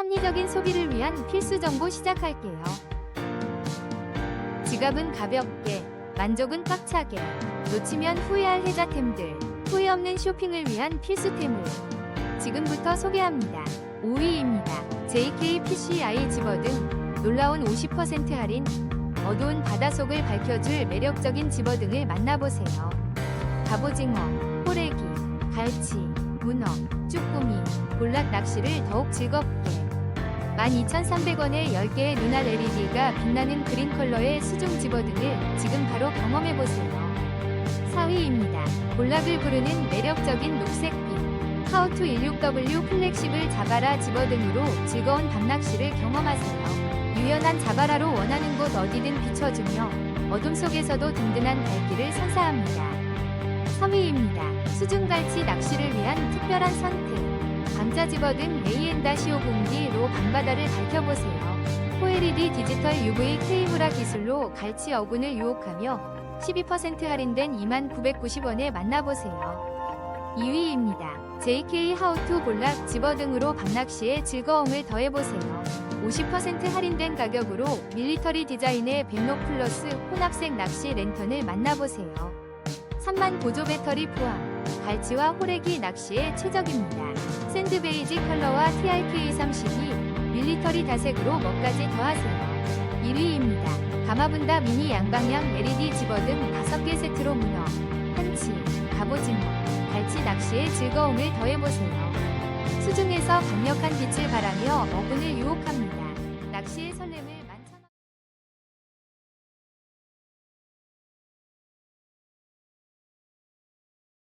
합리적인 소비를 위한 필수 정보 시작할게요. 지갑은 가볍게, 만족은 꽉차게, 놓치면 후회할 혜자템들, 후회 없는 쇼핑을 위한 필수템을 지금부터 소개합니다. 5위입니다. JK PCI 집어등 놀라운 50% 할인, 어두운 바닷속을 밝혀줄 매력적인 집어등을 만나보세요. 갑오징어, 호래기, 갈치, 문어, 쭈꾸미, 볼락 낚시를 더욱 즐겁게 12,300원에 10개의 눈알 LED가 빛나는 그린 컬러의 수중 집어 등을 지금 바로 경험해보세요. 4위입니다. 볼락을 부르는 매력적인 녹색빛 하우투 16W 플렉십을 자바라 집어 등으로 즐거운 밤낚시를 경험하세요. 유연한 자바라로 원하는 곳 어디든 비춰주며 어둠 속에서도 든든한 발길을 선사합니다. 3위입니다. 수중갈치 낚시를 위한 특별한 선택. 감자 집어등 AN-50D로 밤바다를 밝혀보세요. 호에리디 디지털 UV K브라 기술로 갈치 어군을 유혹하며 12% 할인된 2990원에 만나보세요. 2위입니다. JK 하우투 볼락 집어 등으로 밤낚시의 즐거움을 더해보세요. 50% 할인된 가격으로 밀리터리 디자인의 백로 플러스 혼합색 낚시 랜턴을 만나보세요. 3만 보조 배터리 포함. 갈치와 호래기 낚시에 최적입니다. 샌드 베이지 컬러와 TRK32 밀리터리 다색으로 멋까지 더하세요. 1위입니다. 가마분다 미니 양방향 LED 집어등 5개 세트로 문어, 한치, 갑오징어, 갈치 낚시의 즐거움을 더해보세요. 수중에서 강력한 빛을 발하며 어군을 유혹합니다.